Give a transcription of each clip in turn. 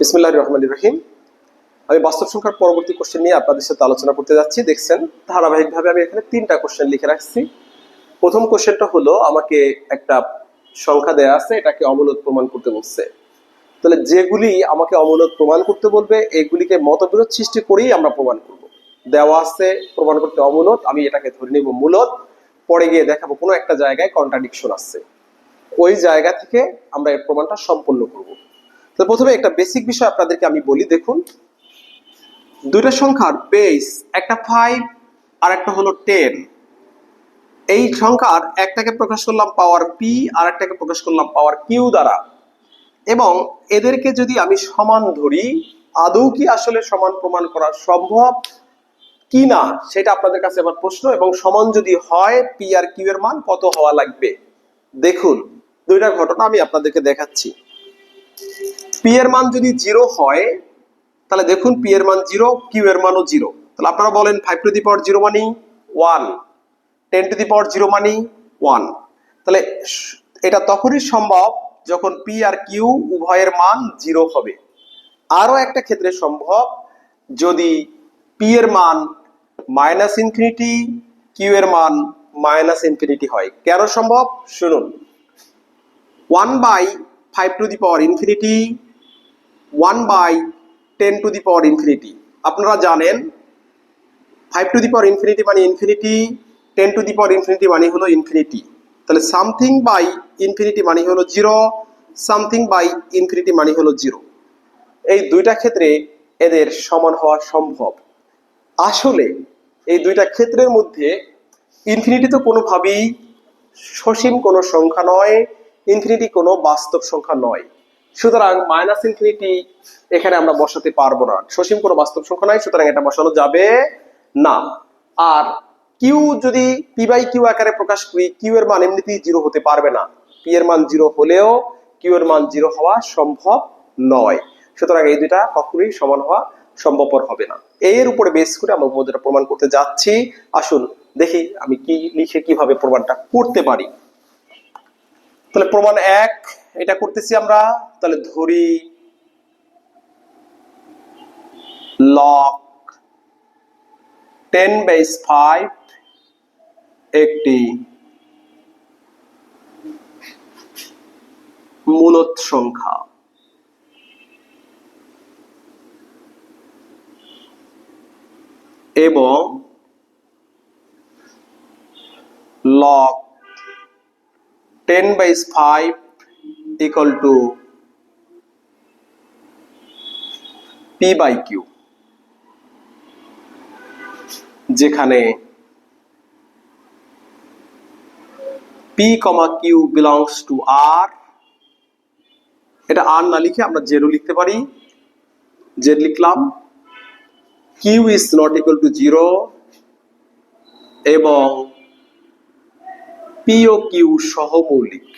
বিসমুল্লাহ রহমান রহিম। আমি বাস্তব সংখ্যার পরবর্তী কোশ্চেন নিয়ে আপনাদের সাথে আলোচনা করতে যাচ্ছি। দেখছেন, ধারাবাহিকভাবে আমি এখানে তিনটা কোশ্চেন লিখে রাখছি। প্রথম কোশ্চেনটা হলো, আমাকে একটা সংখ্যা দেয়া আছে, এটাকে অমূলত প্রমাণ করতে বলছে। তাহলে যেগুলি আমাকে অমূলত প্রমাণ করতে বলবে, এগুলিকে মতবিরোধ সৃষ্টি করেই আমরা প্রমাণ করব। দেওয়া আছে, প্রমাণ করতে অমূলত, আমি এটাকে ধরে নিব মূলত। পরে গিয়ে দেখাবো, কোনো একটা জায়গায় কন্ট্রাডিকশন আছে। ওই জায়গা থেকে আমরা এর প্রমাণটা সম্পন্ন করব। তো প্রথমে একটা বেসিক বিষয় আপনাদেরকে আমি বলি, দেখুন। দুইটা সংখ্যার বেস একটা ফাইভ আর একটা হলো টেন এই সংখ্যার একটাকে প্রকাশ করলাম পাওয়ার পি আর একটাকে প্রকাশ করলাম পাওয়ার কিউ দ্বারা। এবং এদেরকে যদি আমি সমান ধরি, আদৌ কি আসলে সমান প্রমাণ করা সম্ভব? কি না, সেটা আপনাদের কাছে আমার প্রশ্ন। এবং সমান যদি হয় পি আর কিউ এর মান কত হওয়া লাগবে? দেখুন, দুইটা ঘটনা আমি আপনাদেরকে দেখাচ্ছি। পি এর মান যদি জিরো হয়, তাহলে দেখুন পি এর মান জিরো কিউ এর মানও জিরো তাহলে আপনারা বলেন five to the power zero money one ten to the power zero money one তাহলে এটা তখনই সম্ভব যখন পি আর কিউ উভয়ের মান জিরো হবে। আরও একটা ক্ষেত্রে সম্ভব যদি পি এর মান মাইনাস ইনফিনিটি কিউ এর মান মাইনাস ইনফিনিটি হয়। কেন সম্ভব? শুনুন। One by five to the power infinity one by ten to the power infinity আপনারা জানেন five to the power infinity মানে infinity ten to the power infinity মানে হলো ইনফিনিটি তাহলে সামথিং বাই ইনফিনিটি মানে হলো জিরো সামথিং বাই ইনফিনিটি মানে হলো জিরো এই দুইটা ক্ষেত্রে এদের সমান হওয়া সম্ভব। আসলে এই দুইটা ক্ষেত্রের মধ্যে ইনফিনিটি তো কোনোভাবেই সসীম কোনো সংখ্যা নয় ইনফিনিটি কোনো বাস্তব সংখ্যা নয়। সুতরাং মাইনাস ইনফিনিটি এখানে আমরা বসাতে পারব না। সসীম কোনো বাস্তব সংখ্যা নয় সুতরাং এটা বসানো যাবে না। আর কিউ যদি পি বাই কিউ আকারে প্রকাশ করি কিউ এর মান এমনিতেই জিরো হতে পারবে না। পি এর মান জিরো হলেও কিউ এর মান জিরো হওয়া সম্ভব নয়। সুতরাং এই দুইটা কখনোই সমান হওয়া সম্ভবপর হবে না। এর উপরে বেস করে আমরা উপপাদ্যটা প্রমাণ করতে যাচ্ছি। আসুন দেখি আমি কি লিখে কীভাবে প্রমাণটা করতে পারি। তাহলে প্রমাণ এক এটা করতেছি আমরা, তাহলে ধরি লক টেন বেস ফাইভ একটি মূলত সংখ্যা। এবং log ten base five equal to p by q যেখানে p, q belongs to r এটা আর না লিখে আমরা জেরো লিখতে পারি। জেড লিখলাম Q is not equal to zero এবং পিও কিউ সহমৌলিক।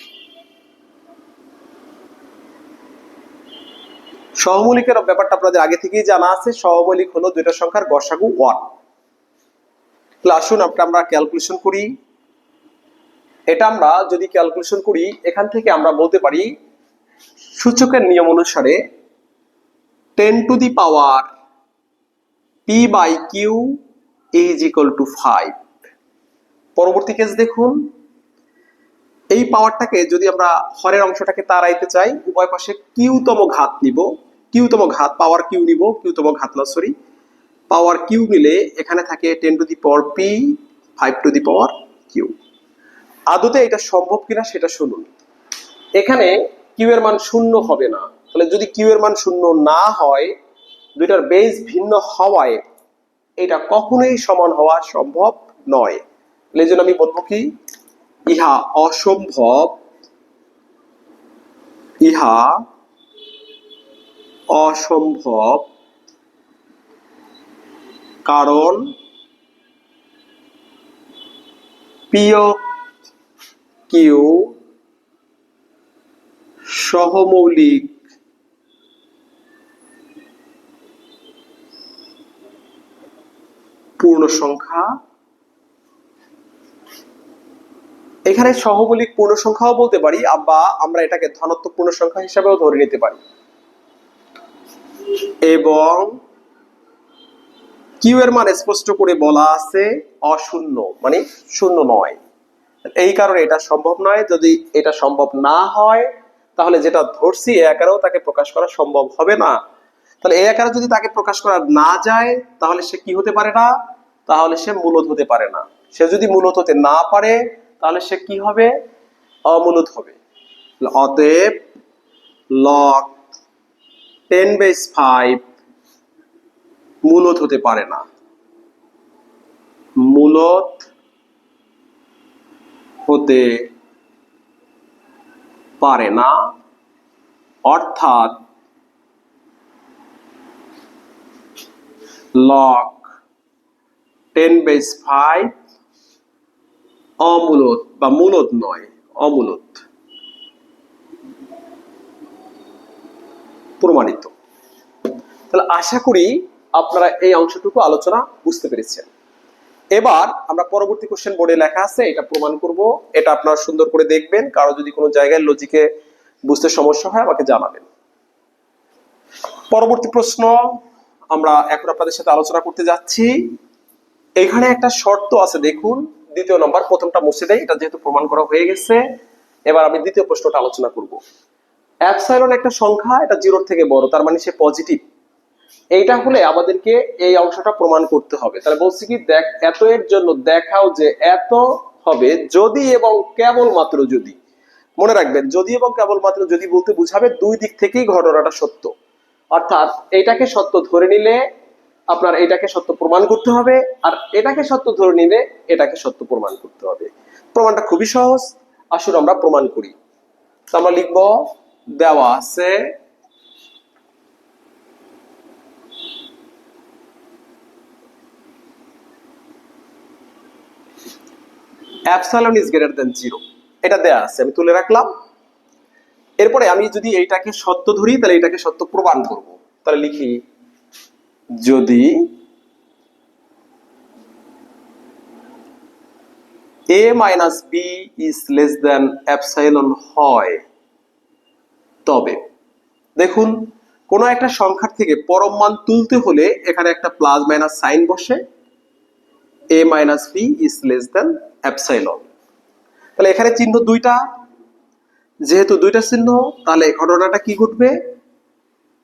সহমৌলিকের ব্যাপারটা আপনাদের আগে থেকেই জানা আছে। সহমৌলিক হলো দুইটা সংখ্যার গসাগু ওয়ান। তাহলে আসুন আমরা ক্যালকুলেশন করি। এটা আমরা যদি ক্যালকুলেশন করি, এখান থেকে আমরা বলতে পারি, সূচকের নিয়ম অনুসারে ten to the power P by Q is equal to five পরবর্তী কেস দেখুন। এই পাওয়ারটাকে যদি আমরা হরের অংশটাকে তাড়াইতে চাই, উভয় পাশে কিউতম ঘাত নিব। কিউতম ঘাত পাওয়ার কিউ নিব কিউতম ঘাত না সরি পাওয়ার কিউ নিলে এখানে থাকে ten to the power P five to the power Q আদতে এটা সম্ভব কিনা সেটা শুনুন। এখানে কিউ এর মান শূন্য হবে না। তাহলে যদি কিউ এর মান শূন্য না হয়, দুইটার বেস ভিন্ন হওয়ায় এটা কখনোই সমান হওয়া সম্ভব নয়। তাহলে এই জন্য আমি বলব কি, ইহা অসম্ভব। ইহা অসম্ভব। কারণ কিউ সহমৌলিক পূর্ণ সংখ্যা এখানে সহমৌলিক পূর্ণ সংখ্যাও বলতে পারি বা আমরা এটাকে ধনাত্মক পূর্ণ সংখ্যা হিসাবেও ধরে নিতে পারি। এবং কিউ এর মান স্পষ্ট করে বলা আছে অশূন্য মানে শূন্য নয়। এই কারণে এটা সম্ভব নয়। যদি এটা সম্ভব না হয়, তাহলে যেটা ধরছি এ আকারেও তাকে প্রকাশ করা সম্ভব হবে না। তাহলে এ আকারে যদি তাকে প্রকাশ করা না যায়, তাহলে সে কি হতে পারে না? তাহলে সে মূলত হতে পারে না। সে যদি মূলত হতে না পারে, তাহলে সে কি হবে? অমূলত হবে। অতএব, লক টেন বেস ফাইভ মূলত হতে পারে না। মূলত হতে পারে না। অর্থাৎ লক টেন বেস ফাইভ অমূলত বা মূলত নয় অমূলত প্রমাণিত। তাহলে আশা করি আপনারা এই অংশটুকু আলোচনা বুঝতে পেরেছেন। এবার আমরা পরবর্তী কোশ্চেন বোর্ডে লেখা আছে, এটা প্রমাণ করব, এটা আপনারা সুন্দর করে দেখবেন, কারও যদি কোনো জায়গায় লজিকে বুঝতে সমস্যা হয়, আমাকে জানাবেন। পরবর্তী প্রশ্ন, আমরা এখন আপনাদের সাথে আলোচনা করতে যাচ্ছি। এখানে একটা শর্ত আছে, দেখুন, দ্বিতীয় নম্বর প্রথমটা মুছে দেয় এটা যেহেতু প্রমাণ করা হয়ে গেছে, এবার আমি দ্বিতীয় প্রশ্নটা আলোচনা করব। অ্যাপসাইলন একটা সংখ্যা, এটা জিরোর থেকে বড়, তার মানে সে পজিটিভ এইটা হলে আমাদেরকে এই অংশটা প্রমাণ করতে হবে। তাহলে বলছি কি, দেখ, এত এর জন্য দেখাও যে এত হবে যদি এবং কেবলমাত্র যদি। মনে রাখবেন, যদি এবং কেবলমাত্র যদি বলতে বুঝাবে, দুই দিক থেকেই ঘটনাটা সত্য। অর্থাৎ এটাকে সত্য ধরে নিলে আপনার এটাকে সত্য প্রমাণ করতে হবে, আর এটাকে সত্য ধরে নিলে এটাকে সত্য প্রমাণ করতে হবে। প্রমাণটা খুবই সহজ। আসুন আমরা প্রমাণ করি। আমরা লিখব দেওয়া আছে। Epsilon is greater than zero এটা আছে, আমি তুলে রাখলাম। এরপরে আমি যদি এইটাকে সত্য ধরি, তাহলে এটাকে সত্য প্রমাণ করব। তাহলে লিখি, যদি A minus B is less than epsilon হয় তবে দেখুন, কোনো একটা সংখ্যার থেকে পরম মান তুলতে হলে এখানে একটা প্লাস মাইনাস সাইন বসে A minus B is less than epsilon তাহলে এখানে চিহ্ন দুইটা। যেহেতু দুইটা চিহ্ন, তাহলে ঘটনাটা কি ঘটবে?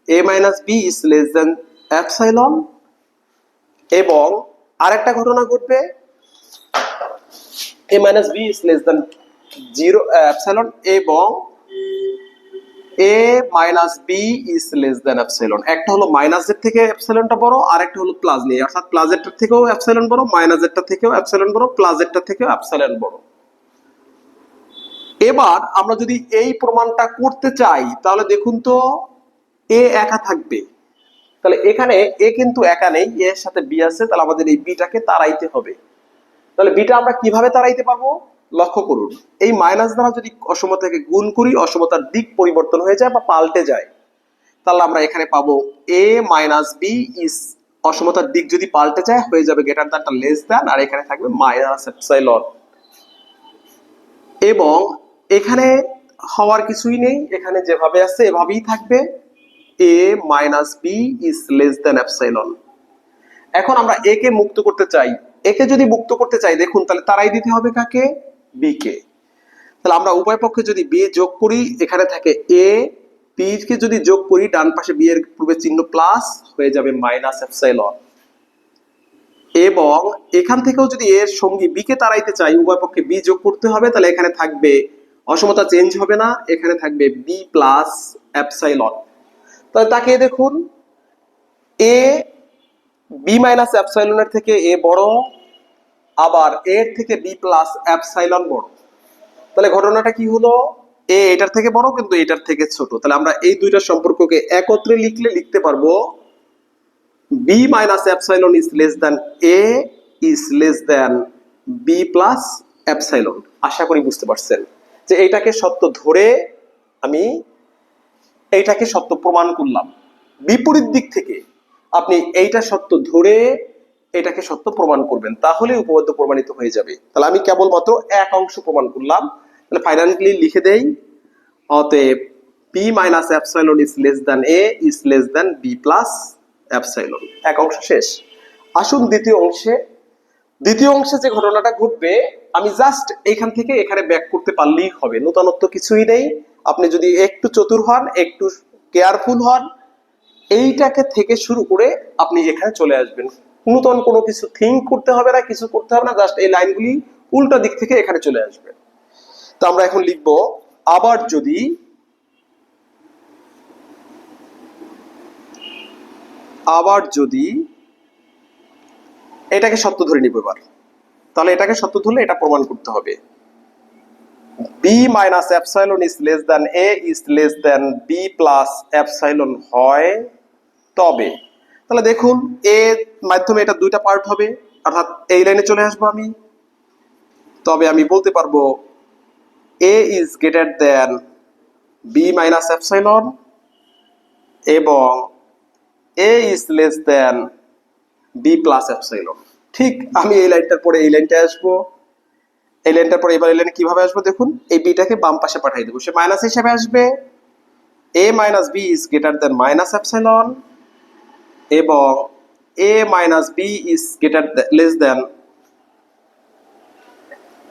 A minus B is less than epsilon এবং আরেকটা ঘটনা ঘটবে। A minus B is less than zero epsilon এবং A minus B is less than epsilon একটা হলো মাইনাসের থেকে অ্যাপসাইলনটা বড় আর একটা হলো প্লাস নিয়ে। অর্থাৎ প্লাসেরটা থেকেও অ্যাপসাইলন বড় মাইনাসেরটা থেকেও অ্যাপসাইলন বড় প্লাসেরটা থেকেও অ্যাপসাইলন বড়। এবার আমরা যদি এই প্রমাণটা করতে চাই, তাহলে দেখুন তো এ একা থাকবে। তাহলে এখানে এ কিন্তু একা নেই এর সাথে বি আছে, তাহলে আমাদের এই বিটাকে তাড়াইতে হবে। তাহলে বিটা আমরা কীভাবে তাড়াইতে পারব? লক্ষ্য করুন, এই মাইনাস দ্বারা যদি অসমতাকে গুণ করি অসমতার দিক পরিবর্তন হয়ে যায় বা পাল্টে যায়, তাহলে আমরা এখানে পাবো এ মাইনাস বি ইস অসমতার দিক যদি পাল্টে যায়, হয়ে যাবে গ্রেটার দ্যানটা লেস দ্যান আর এখানে থাকবে মাইনাস এপসাইলন এবং এখানে হওয়ার কিছুই নেই, এখানে যেভাবে আছে, এভাবেই থাকবে A minus B is less than epsilon এখন আমরা এ কে মুক্ত করতে চাই একে যদি মুক্ত করতে চাই, দেখুন তাহলে তারাই দিতে হবে কাকে? বি কে তাহলে আমরা উভয় পক্ষে যদি বি যোগ করি, এখানে থাকে এ পি কে যদি যোগ করি, ডান পাশে বি এর পূর্বে চিহ্ন প্লাস হয়ে যাবে মাইনাস এপসাইলন এবং এখান থেকেও যদি এর সঙ্গী বি কে তাড়াইতে চাই, উভয় পক্ষে বি যোগ করতে হবে, তাহলে এখানে থাকবে, অসমতা চেঞ্জ হবে না, এখানে থাকবে বি প্লাস অ্যাপসাইলন তাহলে তাকে দেখুন এ বি মাইনাস অ্যাপসাইলনের থেকে এ বড় আবার এর থেকে বি প্লাস অ্যাপসাইলন বড় তাহলে ঘটনাটা কি হলো? এ এটার থেকে বড়, কিন্তু এটার থেকে ছোট। তাহলে আমরা এই দুইটা সম্পর্ককে একত্রে লিখলে লিখতে পারব B minus epsilon is less than A is less than B plus epsilon আশা করি বুঝতে পারছেন যে এইটাকে সত্য ধরে আমি এইটাকে সত্য প্রমাণ করলাম। বিপরীত দিক থেকে আপনি এইটা সত্য ধরে এটাকে সত্য প্রমাণ করবেন তাহলে উপপাদ্য প্রমাণিত হয়ে যাবে। তাহলে আমি কেবলমাত্র এক অংশ প্রমাণ করলাম। তাহলে ফাইনালি লিখে দেই, অতএব B minus epsilon is less than A is less than B plus epsilon এক অংশ শেষ। আসুন দ্বিতীয় অংশে। দ্বিতীয় অংশে যে ঘটনাটা ঘটবে, আমি জাস্ট এখান থেকে এখানে ব্যাক করতে পারলেই হবে, নূতনত্ব কিছুই নেই। আপনি যদি একটু চতুর হন, একটু কেয়ারফুল হন, এইটাকে থেকে শুরু করে আপনি এখানে চলে আসবেন। নূতন কোনো কিছু থিঙ্ক করতে হবে না, কিছু করতে হবে না জাস্ট এই লাইনগুলি উল্টা দিক থেকে এখানে চলে আসবে। তো আমরা এখন লিখব, আবার যদি আবার যদি এটাকে সত্য ধরে নিব এবার। তাহলে এটাকে সত্য ধরলে এটা প্রমাণ করতে হবে। B minus epsilon is less than A is less than B plus epsilon হয় তবে তাহলে দেখুন, এ মাধ্যমে এটা দুইটা পার্ট হবে। অর্থাৎ এই লাইনে চলে আসব আমি। তবে আমি বলতে পারব A is greater than B minus epsilon এবং A is less than B plus epsilon ঠিক, আমি এই লাইনটার পরে এই লাইনটা আসব। এই লাইনটার পরে এবার এই লাইনে কীভাবে আসব দেখুন, এই বিটাকে বাম পাশে পাঠিয়ে দেবো। সে মাইনাস হিসেবে আসবে। A minus B is greater than minus epsilon এবং A minus B is greater less than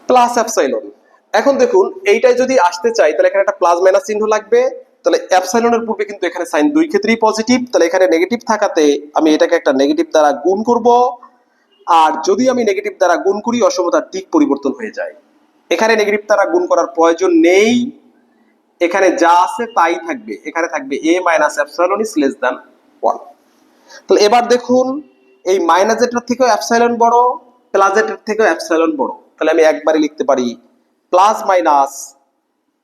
plus epsilon এখন দেখুন, এইটাই যদি আসতে চাই, তাহলে এখানে একটা প্লাস মাইনাস চিহ্ন লাগবে। তাহলে অ্যাপসাইলনের পূর্বে কিন্তু এখানে সাইন দুই ক্ষেত্রেই পজিটিভ তাহলে এখানে নেগেটিভ থাকাতে আমি এটাকে একটা নেগেটিভ দ্বারা গুণ করব। আর যদি আমি নেগেটিভ দ্বারা গুণ করি অসমতার দিক পরিবর্তন হয়ে যায়। এখানে নেগেটিভ দ্বারা গুণ করার প্রয়োজন নেই। এখানে যা আছে তাই থাকবে। এখানে থাকবে A minus epsilon is less than one তাহলে এবার দেখুন, এই মাইনাসেটার থেকেও অ্যাপসাইলন বড় প্লাজেটার থেকেও অ্যাপসাইলন বড়। তাহলে আমি একবারে লিখতে পারি plus minus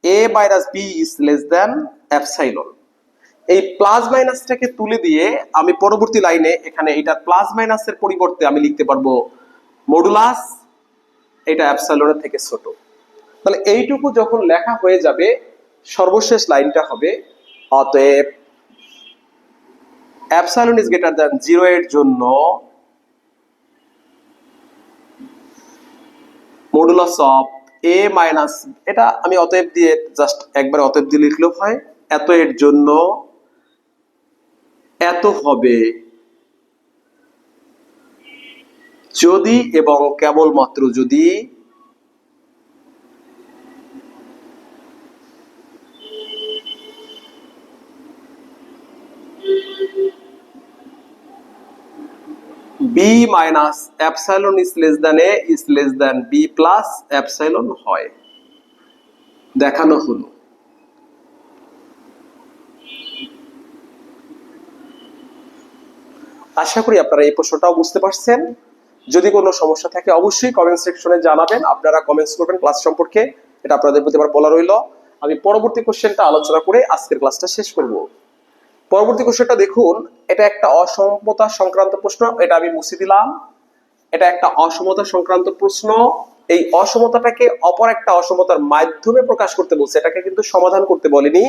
A minus B is less than epsilon এই প্লাস মাইনাসটাকে তুলে দিয়ে আমি পরবর্তী লাইনে এখানে এটা প্লাস মাইনাসের পরিবর্তে আমি লিখতে পারব মডুলাস এটা অ্যাপসাইলনের থেকে ছোট। তাহলে এইটুকু যখন লেখা হয়ে যাবে, সর্বশেষ লাইনটা হবে, অতএব epsilon is greater than zero এর জন্য মডুলাস অফ এ মাইনাস এটা আমি অতএব দিয়ে জাস্ট একবার অতএব দিয়ে লিখলেও হয়, এত এর জন্য এত হবে যদি এবং কেবলমাত্র যদি B minus epsilon is less than A is less than B plus epsilon হয়। দেখানো হলো। আশা করি আপনারা এই প্রশ্নটাও বুঝতে পারছেন। যদি কোনো সমস্যা থাকে অবশ্যই কমেন্ট সেকশনে জানাবেন। আপনারা কমেন্টস করবেন ক্লাস সম্পর্কে। এটা আপনাদের প্রতি আবার বলা রইল। আমি পরবর্তী কোশ্চেনটা আলোচনা করে আজকের ক্লাসটা শেষ করব। পরবর্তী কোশ্চেনটা দেখুন, এটা একটা অসমতা সংক্রান্ত প্রশ্ন, এটা আমি মুছে দিলাম। এটা একটা অসমতা সংক্রান্ত প্রশ্ন। এই অসমতাটাকে অপর একটা অসমতার মাধ্যমে প্রকাশ করতে বলছে, এটাকে কিন্তু সমাধান করতে বলেনি।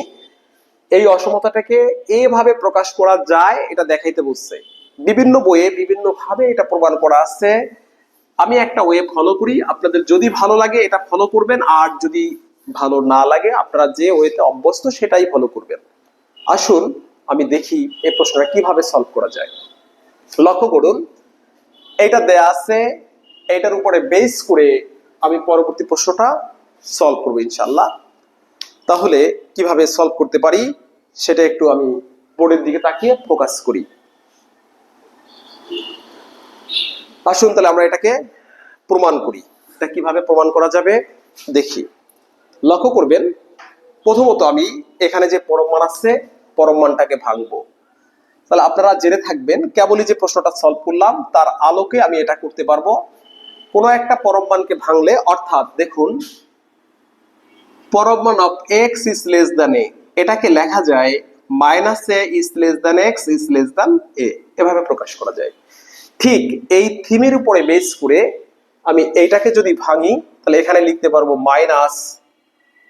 এই অসমতাটাকে এভাবে প্রকাশ করা যায়, এটা দেখাইতে বলছে। বিভিন্ন বইয়ে বিভিন্ন ভাবে এটা প্রমাণ করা আছে। আমি একটা ওয়ে ফলো করি, আপনাদের যদি ভালো লাগে এটা ফলো করবেন, আর যদি ভালো না লাগে, আপনারা যে ওয়েতে অভ্যস্ত সেটাই ফলো করবেন। আসুন আমি দেখি এই প্রশ্নটা কীভাবে সলভ করা যায়। লক্ষ্য করুন, এটা দেয়া আছে, এটার উপরে বেস করে আমি পরবর্তী প্রশ্নটা সলভ করব ইনশাল্লাহ তাহলে কীভাবে সলভ করতে পারি, সেটা একটু আমি বোর্ডের দিকে তাকিয়ে ফোকাস করি। আসুন তাহলে আমরা এটাকে প্রমাণ করি। এটা কীভাবে প্রমাণ করা যাবে, দেখি। লক্ষ্য করবেন, প্রথমত আমি এখানে যে পরমান আছে পরমানটাকে ভাঙবো। তাহলে আপনারা জেনে থাকবেন, কেবলই যে প্রশ্নটা সলভ করলাম, তার আলোকে আমি এটা করতে পারব। কোনো একটা পরমানকে ভাঙলে, অর্থাৎ দেখুন পরমান of X is less than A এটাকে লেখা যায় minus A is less than X is less than A এভাবে প্রকাশ করা যায়। ঠিক এই থিমের উপরে বেস করে আমি এইটাকে যদি ভাঙি, তাহলে এখানে লিখতে পারব minus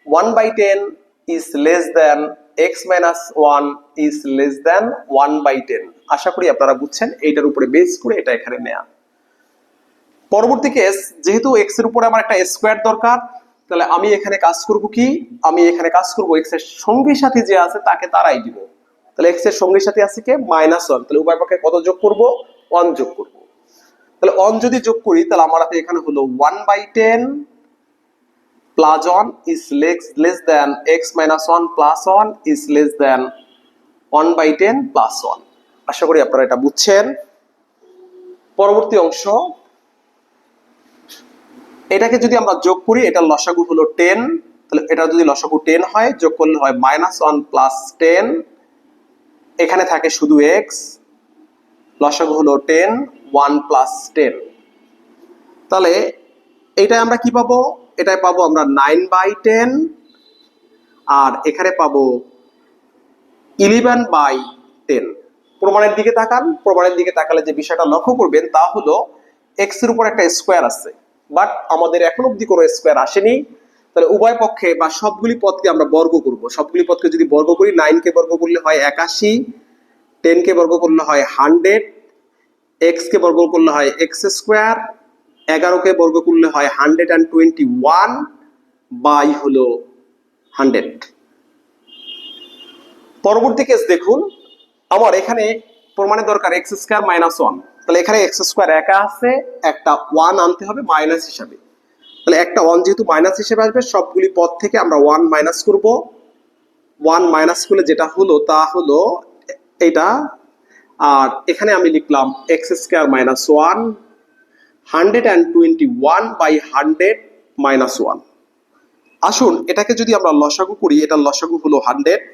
one by ten is less than X minus one is less than one by ten আশা করি আপনারা বুঝছেন, এইটার উপরে বেস করে এটা এখানে নেয়া। পরবর্তী কেস যেহেতু এক্সের উপরে আমার একটা স্কোয়ার দরকার, তাহলে আমি এখানে কাজ করব কি? আমি এখানে কাজ করব এক্সের সঙ্গী সাথী যে আছে তাকে তারাই দিব। তাহলে এক্সের সঙ্গী সাথী আছে কে? মাইনাস ওয়ান তাহলে উভয় পক্ষে কত যোগ করব? ওয়ান যোগ করব। তাহলে ওয়ান যদি যোগ করি, তাহলে আমার হাতে এখানে হলো one by ten plus one is less less than X minus one plus one is less than one by ten plus one আশা করি আপনারা এটা বুঝছেন। পরবর্তী অংশ। এটাকে যদি আমরা যোগ করি, এটার লসাগু হলো টেন তাহলে এটা যদি লসাগু টেন হয়, যোগ করলে হয় মাইনাস ওয়ান প্লাস টেন এখানে থাকে শুধু এক্স লসাগু হলো টেন ওয়ান প্লাস টেন তাহলে এটাই আমরা কি পাবো? এটাই পাবো আমরা নাইন বাই টেন আর এখানে পাবো ইলেভেন বাই টেন প্রমাণের দিকে তাকান, প্রমাণের দিকে তাকালে যে বিষয়টা লক্ষ্য করবেন তা হলো এক্সের উপর একটা স্কোয়ার আছে। বাট আমাদের এখন অব্দি কোনো স্কোয়ার আসেনি। তাহলে উভয় পক্ষে বা সবগুলি পদকে আমরা বর্গ করব। সবগুলি পদকে যদি বর্গ করি নাইন কে বর্গ করলে হয় একাশি টেন কে বর্গ করলে হয় হান্ড্রেড এক্স কে বর্গ করলে হয় এক্স স্কোয়ার এগারোকে বর্গ করলে হয় hundred and twenty one by হলো হান্ড্রেড পরবর্তী কেস দেখুন। আমার এখানে প্রমাণের দরকার এক্স স্কোয়ার মাইনাস ওয়ান তাহলে এখানে এক্স স্কোয়ার একা আছে, একটা ওয়ান আনতে হবে মাইনাস হিসাবে। তাহলে একটা ওয়ান যেহেতু মাইনাস হিসেবে আসবে, সবগুলি পদ থেকে আমরা ওয়ান মাইনাস করব। ওয়ান মাইনাস করলে যেটা হলো তা হলো এটা। আর এখানে আমি লিখলাম X square minus one hundred and twenty one by hundred minus one. আসুন, এটাকে যদি আমরা লসাগু করি, এটা লসাগু হলো hundred,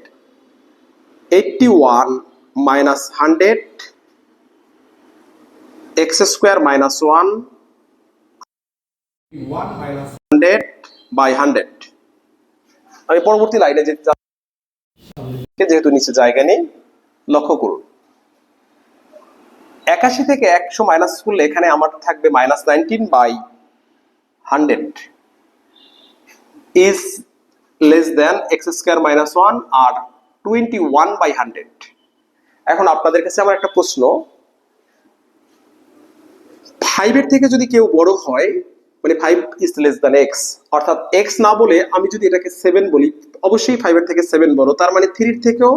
eighty one minus hundred, X square minus one, hundred by hundred. আমি পরবর্তী লাইনে যেতে যেহেতু নিচে জায়গা নেই, লক্ষ্য করুন। একাশি থেকে একশো মাইনাস করলে এখানে আমার থাকবে minus nineteen by hundred is less than X square minus one R twenty one by hundred এখন আপনাদের কাছে আমার একটা প্রশ্ন। ফাইভের থেকে যদি কেউ বড় হয় মানে five is less than X অর্থাৎ এক্স না বলে আমি যদি এটাকে সেভেন বলি, অবশ্যই ফাইভের থেকে সেভেন বড়, তার মানে থ্রির থেকেও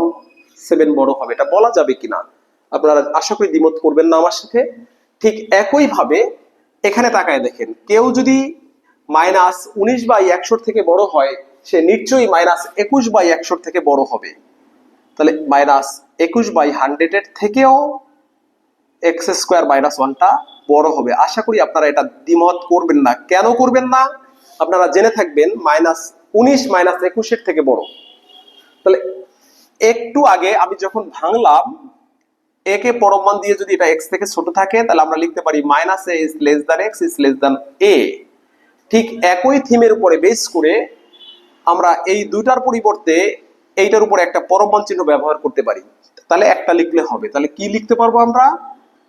সেভেন বড় হবে। এটা বলা যাবে কিনা? আপনারা আশা করি দ্বিমত করবেন না আমার সাথে। ঠিক একইভাবে এখানে তাকায় দেখেন, কেউ যদি মাইনাস উনিশ বাই একশোর থেকে বড় হয়, সে নিশ্চয়ই মাইনাস একুশ বাই একশোর থেকে বড় হবে। তাহলে মাইনাস একুশ বাই হান্ড্রেডের থেকেও এক্স স্কোয়ার মাইনাস ওয়ানটা বড় হবে। আশা করি আপনারা এটা দ্বিমত করবেন না। কেন করবেন না? আপনারা জেনে থাকবেন, মাইনাস উনিশ মাইনাস একুশের থেকে বড়। তাহলে একটু আগে আমি যখন ভাঙলাম এ কে পরম মান দিয়ে যদি এটা এক্স থেকে ছোট থাকে, তাহলে আমরা লিখতে পারি minus A is less than X is less than A ঠিক একই থিমের উপরে বেস করে আমরা এই দুইটার পরিবর্তে এইটার উপরে একটা পরমান চিহ্ন ব্যবহার করতে পারি। তাহলে একটা লিখলে হবে। তাহলে কি লিখতে পারব আমরা?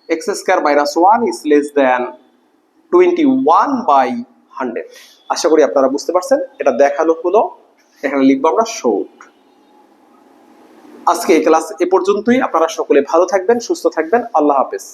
X square minus one is less than twenty one by hundred আশা করি আপনারা বুঝতে পারছেন। এটা দেখানো হলো। এখানে লিখব আমরা শোট আজকে এই ক্লাস এ পর্যন্তই। আপনারা সকলে ভালো থাকবেন সুস্থ থাকবেন। আল্লাহ হাফেজ।